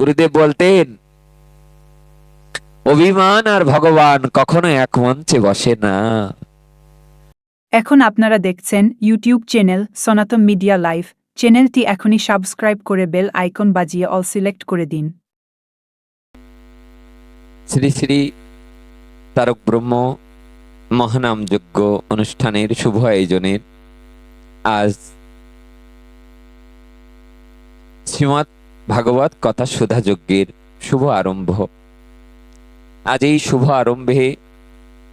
গুরুদেব বলতেন অভিমান আর ভগবান কখনো এক মঞ্চে বসে না। এখন আপনারা দেখছেন YouTube channel Sanatan media live. চ্যানেলটি এখনই সাবস্ক্রাইব করে বেল আইকন বাজিয়ে অল সিলেক্ট করে দিন। শ্রী শ্রী তারক ব্রহ্ম মহানাম যজ্ঞ অনুষ্ঠানের শুভ আয়োজনের আজ শ্রীমৎ ভাগবত কথা সুধা যজ্ঞের শুভ আরম্ভ। আজ এই শুভ আরম্ভে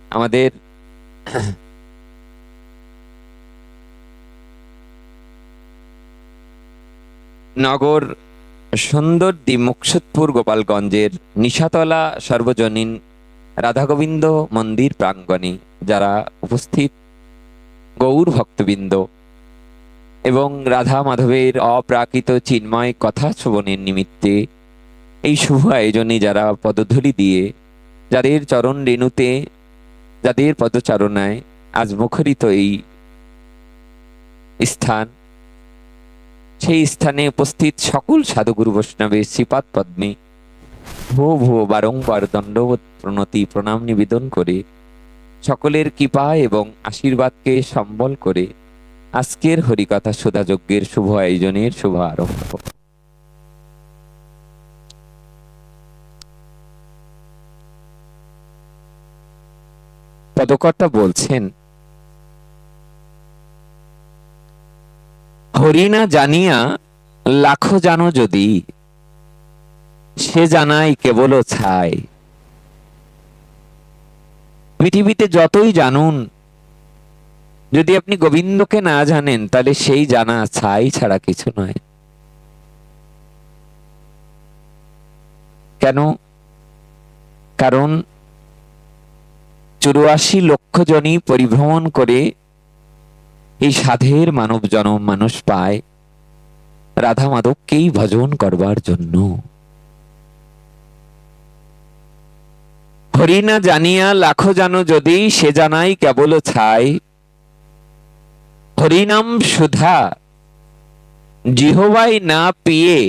আমাদের নগর সুন্দর সুন্দরদি মুকসুদপুর গোপালগঞ্জের নিশাতলা সর্বজনীন রাধাগোবিন্দ মন্দির প্রাঙ্গণে যারা উপস্থিত গৌর ভক্তবৃন্দ এবং রাধা মাধবের অপ্রাকৃত চিন্ময় কথা শ্রবণের নিমিত্তে এই শুভ আয়োজনে যারা পদধূলি দিয়ে যাদের চরণ রেণুতে, যাদের পদচারণায় আজ মুখরিত এই স্থান, সেই স্থানে উপস্থিত সকল সাধুগুরু বৈষ্ণবের শ্রীপাদ পদ্মে ভুয়ো ভুয়ো বারংবার দণ্ডবোধ প্রণতি প্রণাম নিবেদন করে সকলের কৃপা এবং আশীর্বাদকে সম্বল করে আজকের হরিকথা সুধাযজ্ঞের শুভ আয়োজনের শুভ আরম্ভ। পদকর্তা বলছেন, হরিণা জানিয়া লাখো জানো যদি, সে জানাই কেবল ছাই। পৃথিবীতে যতই জানুন যদি আপনি গোবিন্দকে না জানেন, তাহলে সেই জানা ছাই ছাড়া কিছু নয়। কেন? কারণ চুরাশি লক্ষ জনই পরিভ্রমণ করে এই সাধের মানব জনম মানুষ পায়। রাধা মাধবকেই ভজন করবার জন্য। হরিণা জানিয়া, লাখো জানো যদি সে জানাই কেবল ছাই। হরিনাম সুধা, জিহবাই না পিয়ে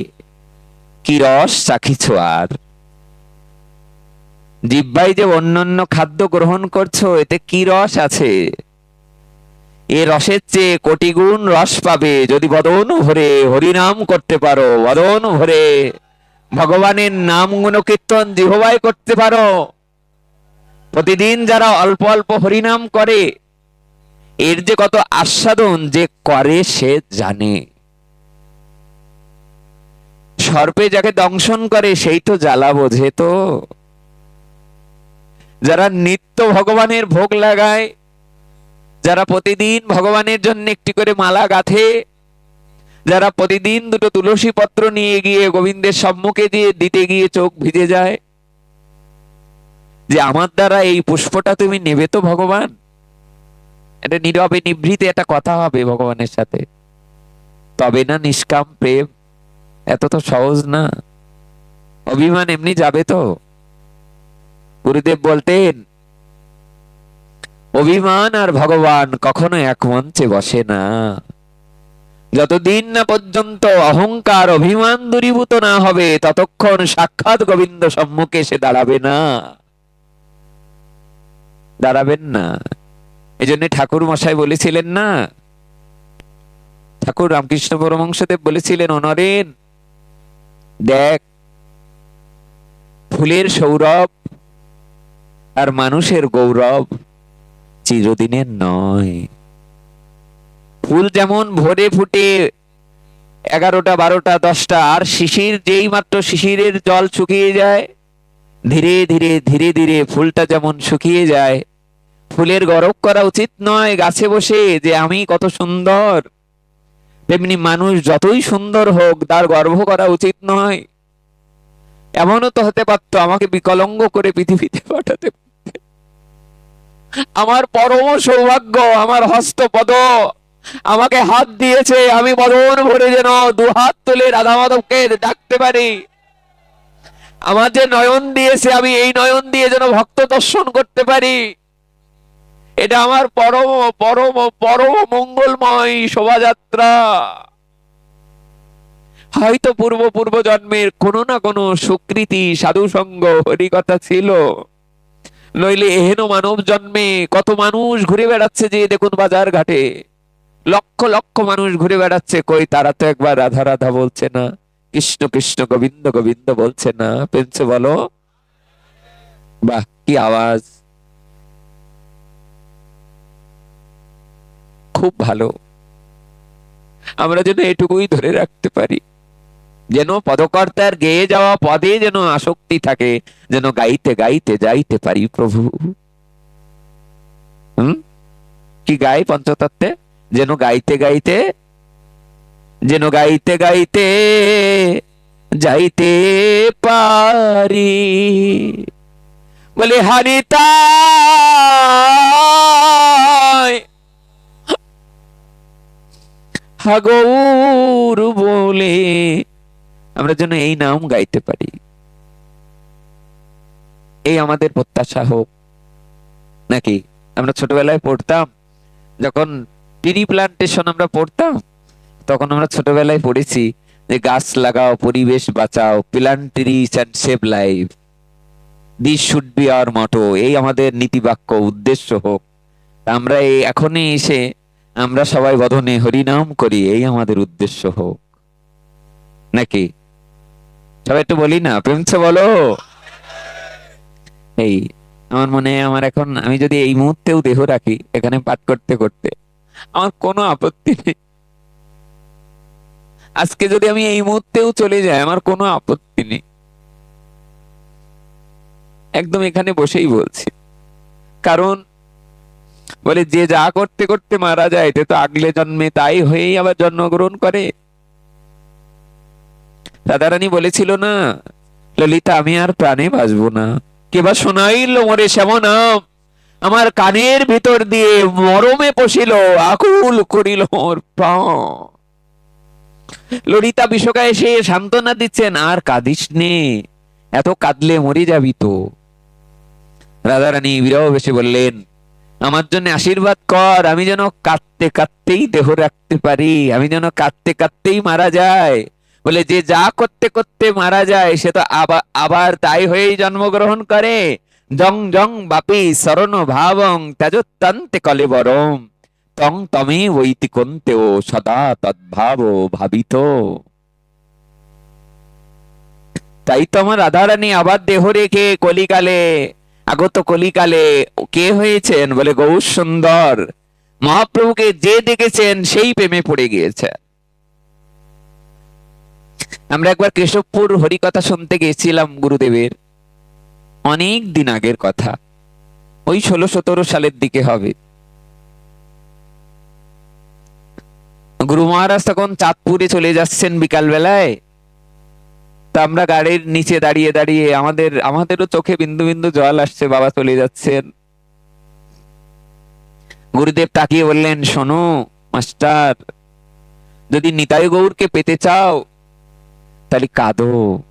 কি রস চাখিছ আর জিব্বাই যে অন্যান্য খাদ্য গ্রহণ করছ, এতে কি রস আছে? এ রসের চেয়ে কোটি গুণ রস পাবে, যদি বদন ভরে হরিনাম করতে পারো, বদন ভরে ভগবানের নাম গুণকীর্তন জিহবাই করতে পারো। প্রতিদিন যারা অল্প অল্প হরিনাম করে এর যে কত আস্বাদন যে করে সে জানে। সর্পে যাকে দংশন করে সেই তো জ্বালা বোঝে তো। যারা নিত্য ভগবানের ভোগ লাগায়, যারা প্রতিদিন ভগবানের জন্য একটি করে মালা গাঁথে, যারা প্রতিদিন দুটো তুলসী পত্র নিয়ে গিয়ে গোবিন্দের সম্মুখে দিয়ে দিতে গিয়ে চোখ ভিজে যায়, যে আমার দ্বারা এই পুষ্পটা তুমি নেবে তো ভগবান? এটা নীরবে নিভৃতে একটা কথা হবে ভগবানের সাথে। তবে না নিষ্কাম প্রেম? এত তো সহজ না। অভিমান এমনি যাবে তো? গুরুদেব বলতেন, অভিমান আর ভগবান কখনো এক মঞ্চে বসে না। যতদিন না পর্যন্ত অহংকার অভিমান দূরীভূত না হবে, ততক্ষণ সাক্ষাৎ গোবিন্দ সম্মুখে এসে দাঁড়াবে না। দাঁড়াবেন না। এই জন্য ঠাকুর মশাই বলেছিলেন, না, ঠাকুর রামকৃষ্ণ পরমংসদেব বলেছিলেন অনরেন, দেখ, ফুলের সৌরভ আর মানুষের গৌরব চিরদিনের নয়। ফুল যেমন ভোরে ফুটে এগারোটা, বারোটা, দশটা, আর শিশির যেই মাত্র শিশিরের জল শুকিয়ে যায়, ধীরে ধীরে ধীরে ধীরে ফুলটা যেমন শুকিয়ে যায় ফুলের গরব করা উচিত নয়, গাছে বসে যে আমি কত সুন্দর। তেমনি মানুষ যতই সুন্দর হোক, তার গর্ব করা উচিত নয়। এমনও তো হতে পারতো, আমাকে বিকলঙ্গ করে পৃথিবীতে পাঠাতে আমার পরম সৌভাগ্য, আমার হস্তপদ। আমাকে হাত দিয়েছে, আমি বদন ভরে যেন দু হাত তুলে রাধা মাধবকে ডাকতে পারি। আমার যে নয়ন দিয়েছে, আমি এই নয়ন দিয়ে যেন ভক্ত দর্শন করতে পারি। এটা আমার পরম পরম পরম মঙ্গলময় শোভাযাত্রা। হয়তো পূর্ব পূর্ব জন্মের কোনো না কোনো সুকৃতি সাধু সঙ্গ হরিকথা ছিল। নইলে এহেন মানব জন্মে কত মানুষ ঘুরে বেড়াচ্ছে যে দেখুন বাজার ঘাটে। লক্ষ লক্ষ মানুষ ঘুরে বেড়াচ্ছে, কই তারা তো একবার রাধা রাধা বলছে না, কৃষ্ণ কৃষ্ণ, গোবিন্দ গোবিন্দ বলছে না। পেনছে বলো? বাহ, কি আওয়াজ। খুব ভালো। আমরা যেন এটুকুই ধরে রাখতে পারি। যেন পদকর্তার গেয়ে যাওয়া পদে যেন আসক্তি থাকে, যেন গাইতে গাইতে যাইতে পারি প্রভু। হুম? কি গাই পঞ্চতত্ত্বে? যেন গাইতে গাইতে, যেন গাইতে গাইতে যাইতে পারি। বলে হারিতা হাগৌর বলে। আমরা যেন এই নাম গাইতে পারি। এই আমাদের প্রত্যাশা হোক। নাকি? আমরা ছোটবেলায় পড়তাম, যখন টিরি প্লান্টেশন আমরা পড়তাম, তখন আমরা ছোটবেলায় পড়েছি যে গাছ লাগাও, পরিবেশ বাঁচাও plant and save life this should be our motto এই আমাদের নীতিবাক্য উদ্দেশ্য হোক। আমরা এই এখনই এসে আমরা সবাই বদনে হরিনাম করি, এই আমাদের উদ্দেশ্য হোক। নাকি? সবাই একটু বলি না প্রেমছে বলো। এই, আমার মনে, আমার এখন, আমি যদি এই মুহূর্তেও দেহ রাখি, এখানে পাঠ করতে করতে, আমার কোনো আপত্তি নেই। আজকে যদি আমি এই মুহূর্তেও চলে যাই, আমার কোনো আপত্তি নেই। একদম এখানে বসেই বলছি। কারণ বলে, যে যা করতে করতে মারা যায়, সে তো আগলে জন্মে তাই হয়েই আবার জন্মগ্রহণ করে। রাধারানী বলেছিল, না, ললিতা, আমি আর প্রাণে বাঁচবো না। কেবা শোনাইল মোরে শ্যামনাম, আমার কানের ভিতর দিয়ে মরমে পশিল, আকুল করিল মোর প্রাণ ললিতা বিশ্বকা এসে সান্ত্বনা দিচ্ছেন, আর কাঁদিস নে, এত কাঁদলে মরে যাবি তো। রাধারানী বিরহ বেশি বললেন আমার জন্য আশীর্বাদ কর, আমি যেন কাঁদতে কাঁদতেই দেহ রাখতে পারি, আমি যেন কাঁদতে কাঁদতেই মারা যায়। বলে যে যা করতে করতে মারা যায়, সে তো আবার আবার তাই হয়েই জন্মগ্রহণ করে। জং জং বাপি শরণ ভাবং ত্যাজত্তান্তে কলেবরম। তং তমে বৈতি কন্তেও সদা তদ্ভাব ভাবিত। তাই তো আমার রাধারানী আবার দেহ রেখে কলিকালে আগত কলিকালে কে হয়েছেন? বলে গৌর সুন্দর মহাপ্রভুকে যে দেখেছেন, সেই প্রেমে পড়ে গিয়েছে আমরা একবার কেশবপুর হরিকথা শুনতে গেছিলাম গুরুদেবের। অনেক দিন আগের কথা। ওই ষোলো সতেরো সালের দিকে হবে। গুরু মহারাজ তখন চাঁদপুরে চলে যাচ্ছেন বিকাল বেলায় তা আমরা গাড়ির নিচে দাঁড়িয়ে দাঁড়িয়ে আমাদের, আমাদেরও চোখে বিন্দু বিন্দু জল আসছে, বাবা চলে যাচ্ছেন। গুরুদেব তাকিয়ে বললেন, শোনো, মাস্টার, যদি নিতাই গৌরকে পেতে চাও, তাহলে কাঁদো।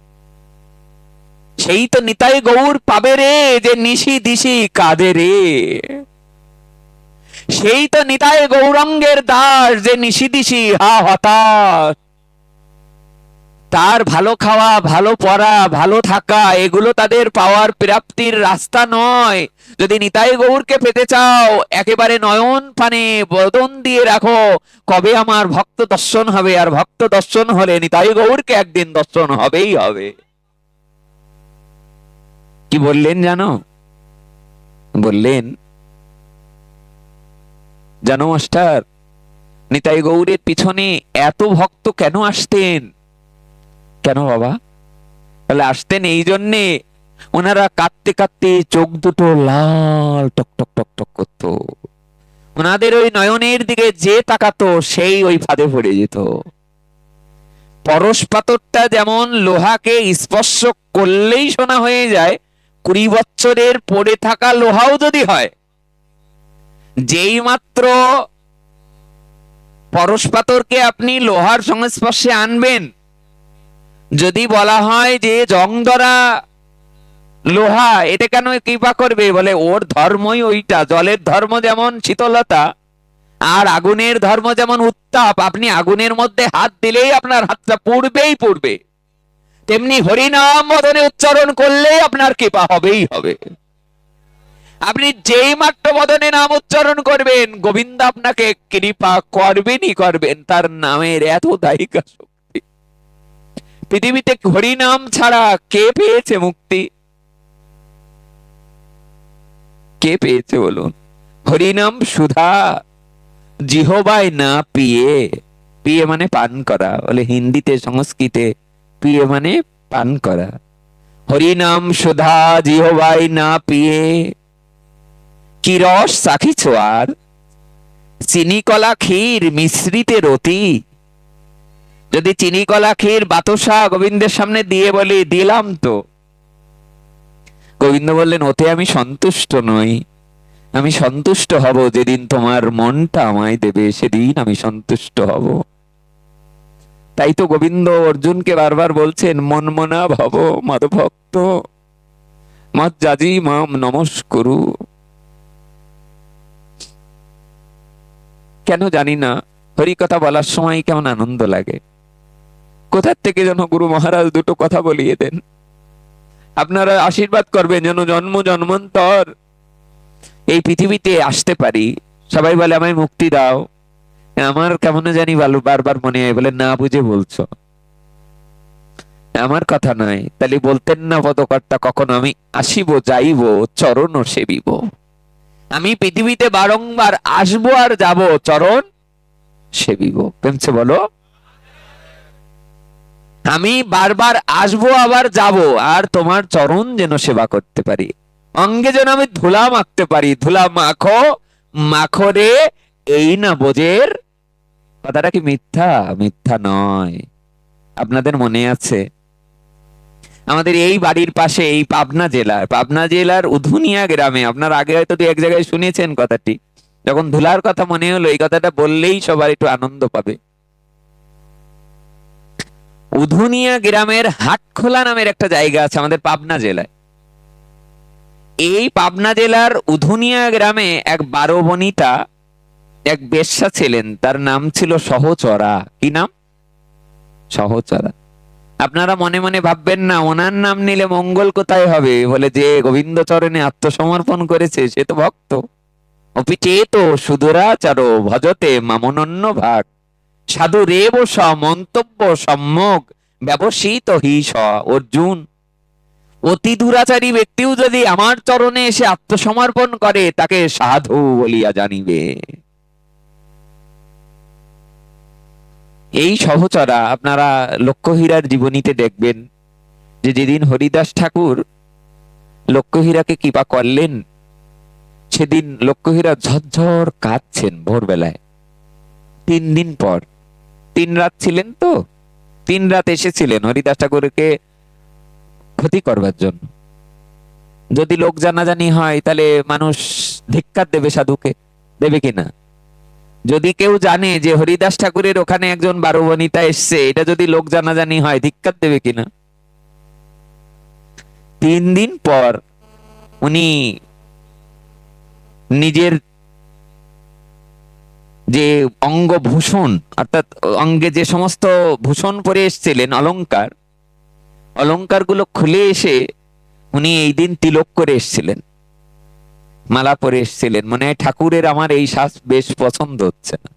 সেই তো নিতাই গৌর পাবে রে, যে নিশি দিশি কাঁদে রে। সেই তো নিতাই গৌরঙ্গের দাস, যে নিশি দিশি হা হতাশ। তার ভালো খাওয়া, ভালো পড়া, ভালো থাকা, এগুলো তাদের পাওয়ার প্রাপ্তির রাস্তা নয়। যদি নিতাই গৌরকে পেতে চাও, একেবারে নয়ন পানে বদন দিয়ে রাখো। কবে আমার ভক্ত দর্শন হবে? আর ভক্ত দর্শন হলে নিতাই গৌরকে একদিন দর্শন হবেই হবে। কি বললেন জানো? বললেন, জানো মাস্টার, নিতাই গৌরের পিছনে এত ভক্ত কেন আসতেন? কেন বাবা? তাহলে আসতেন এই জন্যে। ওনারা কাঁদতে কাঁদতে চোখ দুটো লাল টক টক টক টক করতো। ওনাদের ওই নয়নের দিকে যে তাকাতো, সেই ওই ফাঁদে পড়ে যেত। পরশ পাথরটা যেমন লোহাকে স্পর্শ করলেই সোনা হয়ে যায়, কুড়ি বছরের পড়ে থাকা লোহাও যদি হয় যেই মাত্র পরশ পাথরকে আপনি লোহার সংস্পর্শে আনবেন যদি বলা হয় যে জংদরা লোহা, এটা কেন কৃপা করবে? বলে, ওর ধর্মই ওইটা। জলের ধর্ম যেমন শীতলতা, আর আগুনের ধর্ম যেমন উত্তাপ, আপনি আগুনের মধ্যে হাত দিলেই আপনার হাতটা পড়বেই পড়বে। তেমনি হরিনাম মদনে উচ্চারণ করলেই আপনার কৃপা হবেই হবে। আপনি যেই মাত্র মদনে নাম উচ্চারণ করবেন, গোবিন্দ আপনাকে কৃপা করবেনই করবেন। তার নামের এত দায়িকা পৃথিবীতে হরিনাম ছাড়া কে পেয়েছে মুক্তি? কে পেয়েছে বলুন? হরিনাম সুধা, জিহবায় না পিয়ে। পিয়ে মানে পান করা, বলে হিন্দিতে, সংস্কৃতে পিয়ে মানে পান করা। হরিনাম সুধা, জিহবায় না পিয়ে। কি রস চাখিছ আর চিনি ক্ষীর মিশ্রিতে রতি। যদি চিনি, কলা, ক্ষীর, বাতসা গোবিন্দের সামনে দিয়ে বলি, দিলাম তো। গোবিন্দ বললেন ওতে আমি সন্তুষ্ট নই। আমি সন্তুষ্ট হব যেদিন তোমার মনটা আমায় দেবে, সেদিন আমি সন্তুষ্ট হব। তাই তো গোবিন্দ অর্জুনকে বারবার বলছেন, মনমনা ভব মাধভক্ত মত জাজি মাম নমস্করু। কেন জানি না, হরি কথা বলার সময় কেমন আনন্দ লাগে। কোথার থেকে যেন গুরু মহারাজ দুটো কথা বলিয়ে দেন? আপনারা আশীর্বাদ করবেন যেন জন্ম জন্মান্তর এই পৃথিবীতে আসতে পারি। সবাই বলে, আমায় মুক্তি দাও। আমার কেমন জানি ভালো বারবার মনে হয়, বলে, না বুঝে বলছো। আমার কথা নয়। তাহলে বলতেন না পদকর্তা, কখন আমি আসিব, যাইব, চরণ সেবিব। আমি পৃথিবীতে বারংবার আসব আর যাব, চরণ সেবিব। কেমছে বলো? আমি বারবার আসব, আবার যাব, আর তোমার চরণ যেন সেবা করতে পারি। অঙ্গে যেন আমি ধুলা মাখতে পারি। ধুলা মাখো মাখো রে, এই না বোঝের। কথাটা কি মিথ্যা? মিথ্যা নয়। আপনাদের মনে আছে? আমাদের এই বাড়ির পাশে, এই পাবনা জেলার পাবনা জেলার উধুনিয়া গ্রামে, আপনার আগে হয়তো দু এক জায়গায় শুনেছেন কথাটি, যখন ধুলার কথা মনে হলো, এই কথাটা বললেই সবার একটু আনন্দ পাবে। উধুনিয়া গ্রামের হাটখোলা নামের একটা জায়গা আছে আমাদের পাবনা জেলায়। এই পাবনা জেলার উধুনিয়া গ্রামে এক বারো বনিতা এক বেশ্যা ছিলেন। তার নাম ছিল সহচরা। কি নাম? সহচরা। আপনারা মনে মনে ভাববেন না, ওনার নাম নিলে মঙ্গল কোথায় হবে? বলে যে গোবিন্দ চরণে আত্মসমর্পণ করেছে, সে তো ভক্ত। অপিচেত সুদূরাচার ভজতে মামনন্য ভাগ সাধু রেব স মন্তব্য সম্যক ব্যবসিত হি স অর্জুন। অতি দুরাচারী ব্যক্তিও যদি আমার চরণে এসে আত্মসমর্পণ করে, তাকে সাধু বলিয়া জানিবে। এই সহচরা আপনারা লক্ষ্যহীরার জীবনীতে দেখবেন যে যেদিন হরিদাস ঠাকুর লক্ষ্যহীরাকে কৃপা করলেন, সেদিন লক্ষ্যহীরা ঝরঝর কাঁদছেন ভোরবেলায়। তিন দিন পর তিন রাত ছিলেন তো? তিন রাত এসেছিলেন হরিদাস ঠাকুরকে ক্ষতি করবার জন্য। যদি লোক জানাজানি হয়, তাহলে মানুষ ধিক্কার দেবে সাধুকে। দেবে কিনা যদি কেউ জানে যে হরিদাস ঠাকুরের ওখানে একজন বারো বনিতা এসছে, এটা যদি লোক জানাজানি হয়, ধিক্কার দেবে কিনা তিন দিন পর উনি নিজের যে অঙ্গভূষণ, অর্থাৎ অঙ্গে যে সমস্ত ভূষণ পরে এসছিলেন অলঙ্কার অলংকারগুলো খুলে এসে উনি এই দিন তিলক করে এসছিলেন। মালা পরে এসছিলেন। মানে ঠাকুরের আমার এই শ্বাস বেশ পছন্দ হচ্ছে না।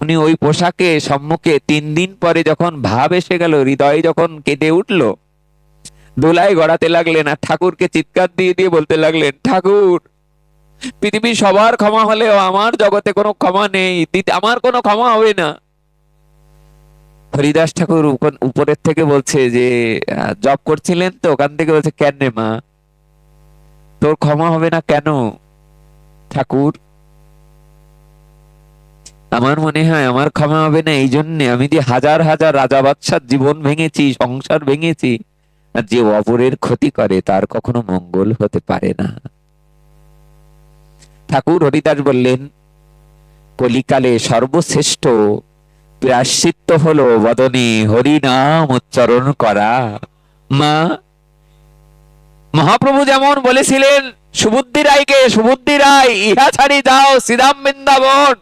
উনি ওই পোশাকে সম্মুখে তিন দিন পরে যখন ভাব এসে গেল, হৃদয় যখন কেঁদে উঠল, দোলায় গড়াতে লাগলেন আর ঠাকুরকে চিৎকার দিয়ে দিয়ে বলতে লাগলেন, ঠাকুর পৃথিবীর সবার ক্ষমা হলেও আমার জগতে কোনো ক্ষমা নেই। আমার কোনো ক্ষমা হবে না। হরিদাস ঠাকুর উপরের থেকে বলছে যে জব করছিলেন তো, ওখান থেকে বলছে, কেন মা? তোর ক্ষমা হবে না কেন, ঠাকুর? আমার মনে হয় আমার ক্ষমা হবে না এই জন্য আমি যে হাজার হাজার রাজা বাদশার জীবন ভেঙেছি, সংসার ভেঙেছি যে অপরের ক্ষতি করে তার কখনো মঙ্গল হতে পারে না। ঠাকুর হরিদাস বললেন, কলিকালে সর্বশ্রেষ্ঠ প্রাশ্চিত্য হলো বদনে হরিনাম উচ্চারণ করা। মা, মহাপ্রভু যেমন বলেছিলেন, সুবুদ্ধি রায়কে, সুবুদ্ধি রায়, ইহা ছাড়ি যাও শ্রীরাম বৃন্দাবন।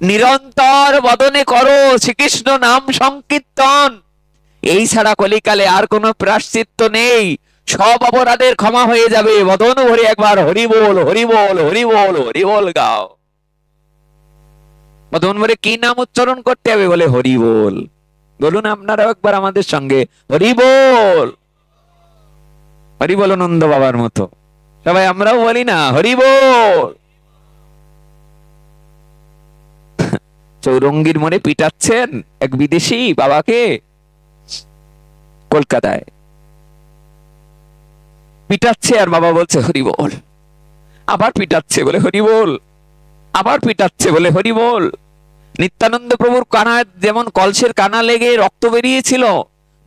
নিরন্তর বদনে করো শ্রীকৃষ্ণ নাম সংকীর্তন। এই ছাড়া কলিকালে আর কোনো প্রাশ্চিত্য নেই। সব অপরাধের ক্ষমা হয়ে যাবে। বদন ভরে একবার হরি বল হরি বল হরি বল হরি বল গাও। মদন ভরে কি নাম উচ্চারণ করতে হবে বলে? হরি বল। বলুন আপনারাও একবার আমাদের সঙ্গে। হরি বল। হরি বল নন্দ বাবার মতো। সবাই আমরাও বলি না, হরি বল। চৌরঙ্গীর মোড়ে পিটাচ্ছেন এক বিদেশি বাবাকে কলকাতায়। পিটাচ্ছে আর বাবা বলছে, হরি বল। আবার পিটাচ্ছে বলে, হরি বল। আবার পিটাচ্ছে বলে, হরি বল। নিত্যানন্দ প্রভুর কানা যেমন কলসের কানা লেগে রক্ত বেরিয়েছিল,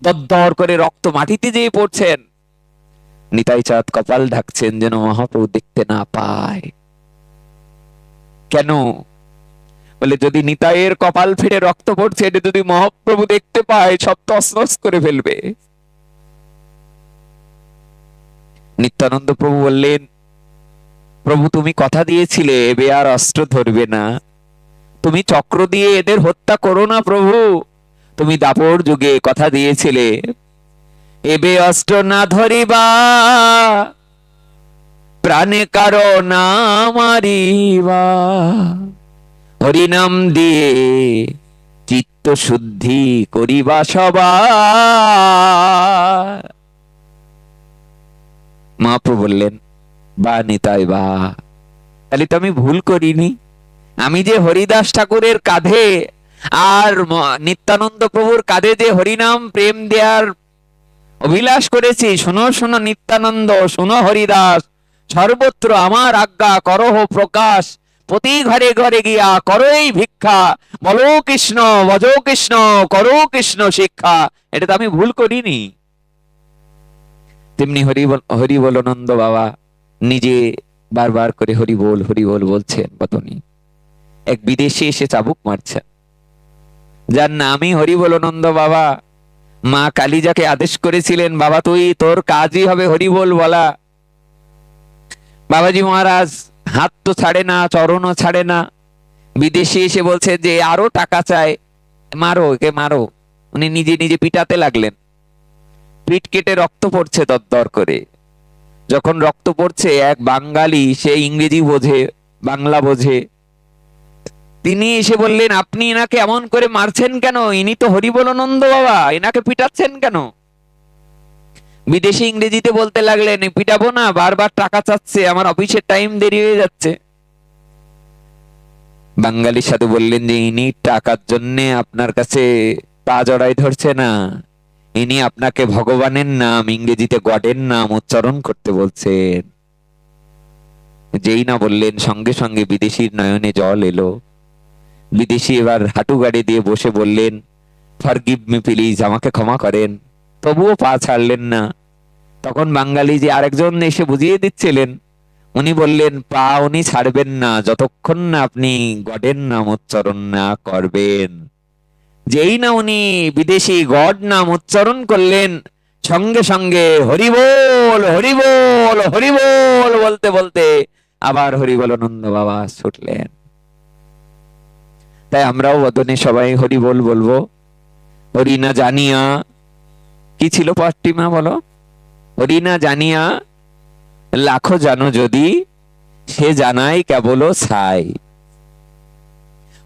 দরদর করে রক্ত মাটিতে যেয়ে পড়ছেন। নিতাই চাঁদ কপাল ঢাকছেন যেন মহাপ্রভু দেখতে না পায়। কেন? বলে, যদি নিতাইয়ের কপাল ফিরে রক্ত পড়ছে, এটা যদি মহাপ্রভু দেখতে পায়, সব তসনস করে ফেলবে। নিত্যানন্দ প্রভু বললেন, প্রভু, তুমি কথা দিয়েছিলে, এবে আর অস্ত্র ধরবে না। তুমি চক্র দিয়ে এদের হত্যা করো না প্রভু। তুমি দাপর যুগে কথা দিয়েছিলে, এবে অস্ত্র না ধরিবা। প্রাণে কারও না মারিবা। হরিনাম দিয়ে চিত্ত শুদ্ধি করিবা সবার। মহাপ্রভু বললেন, বা নিতাই বা। তাহলে তো আমি ভুল করিনি। আমি যে হরিদাস ঠাকুরের কাঁধে আর নিত্যানন্দ প্রভুর কাঁধে যে হরিনাম প্রেম দেয়ার অভিলাষ করেছি, শোনো শোনো নিত্যানন্দ, শোনো হরিদাস, সর্বত্র আমার আজ্ঞা করহ প্রকাশ। প্রতি ঘরে ঘরে গিয়া করো এই ভিক্ষা। বলো কৃষ্ণ, বজ কৃষ্ণ, করো কৃষ্ণ শিক্ষা। এটা তো আমি ভুল করিনি। তেমনি হরি হরি বল নন্দ বাবা নিজে বারবার করে হরি বল হরি বল বলছেন বতনি এক বিদেশি এসে চাবুক মারছেন। যার নামই হরি বল নন্দ বাবা। মা কালী যাকে আদেশ করেছিলেন, বাবা তুই, তোর কাজই হবে হরি বল বলা। বাবাজি মহারাজ, হাত তো ছাড়ে না, চরণও ছাড়ে না। বিদেশি এসে বলছে যে, আরও টাকা চায় মারো, একে মারো। উনি নিজে নিজে পিটাতে লাগলেন। পিঠ কেটে রক্ত পড়ছে দরদর করে। যখন রক্ত পড়ছে, এক বাঙালি সে ইংরেজি বোঝে, বাংলা বোঝে। তিনি এসে বললেন, আপনি এনাকে এমন করে মারছেন কেন? ইনি তো হরিবলনন্দ বাবা, এনাকে পিটাচ্ছেন কেন? বিদেশি ইংরেজিতে বলতে লাগলেন, পিটাবো না, বারবার টাকা চাচ্ছে, আমার অফিসের টাইম দেরি হয়ে যাচ্ছে। বাঙালির সাথে বললেন যে, ইনি টাকার জন্য আপনার কাছে পা জড়াই ধরছে না। ইনি আপনাকে ভগবানের নাম, ইংরেজিতে গডের নাম উচ্চারণ করতে বলছেন। যেই না বললেন, সঙ্গে সঙ্গে বিদেশির নয়নে জল এলো। বিদেশি এবার হাঁটু গাড়ি দিয়ে বসে বললেন ফরগিভ মি প্লিজ আমাকে ক্ষমা করেন। তবুও পা ছাড়লেন না। তখন বাঙালি যে আরেকজন এসে বুঝিয়ে দিচ্ছিলেন, উনি বললেন, পা উনি ছাড়বেন না, যতক্ষণ না আপনি গডের নাম উচ্চারণ না করবেন। যেই না উনি বিদেশি গড নাম উচ্চারণ করলেন, সঙ্গে সঙ্গে হরিবোল হরিবোল হরিবোল বলতে বলতে আবার হরিবলানন্দ বাবা ছুটলেন। তাই আমরাও বদনে সবাই হরিবোল বলব। হরি না জানিয়া, কি ছিল পাঠটি মা বলো? হরি না জানিয়া, লাখো জানো যদি, সে জানাই কেবল ছাই।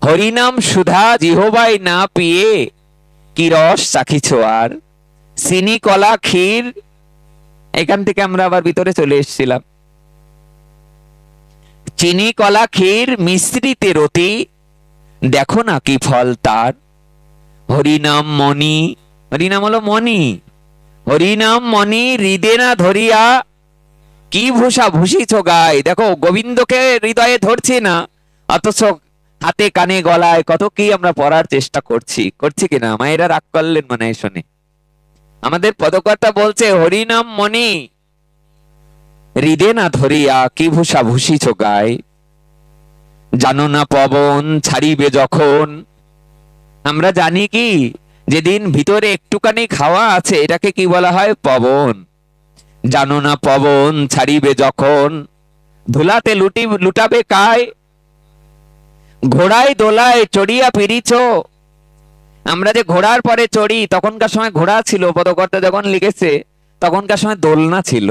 হরিনাম সুধা জিহবাই না পিয়ে কি রস চাখিছ আর চিনি কলা ক্ষীর। এখান থেকে আমরা আবার ভিতরে চলে এসেছিলাম। চিনি কলা ক্ষীর মিশ্রিতে রতি, দেখো না কি ফল তার। হরিনাম মণি, হরিনাম হলো মণি। হরিনাম মণি হৃদে না ধরিয়া, কি ভূষা ভূষিছ গায়। দেখো, গোবিন্দকে হৃদয়ে ধরছি না, অথচ হাতে, কানে, গলায় কত কি আমরা পড়ার চেষ্টা করছি। করছি কিনা? মায়েরা রাগ করলেন মনে শুনে। আমাদের পদকর্তা বলছে, হরিনাম মণি, হৃদে না ধরিয়া কি ভূষা ভূষিছ গায় জানো না পবন ছাড়িবে যখন? আমরা জানি কি, যেদিন ভিতরে একটুখানি খাওয়া আছে, এটাকে কি বলা হয়? পবন। জানো না পবন ছাড়িবে যখন? ধুলাতে লুটি লুটাবে কায়? ঘোড়ায় দোলায়, চড়িয়া পিড়িছ আমরা যে ঘোড়ার পরে চড়ি, তখনকার সময় ঘোড়া ছিল পদকর্তা যখন লিখেছে তখনকার সময় দোলনা ছিল।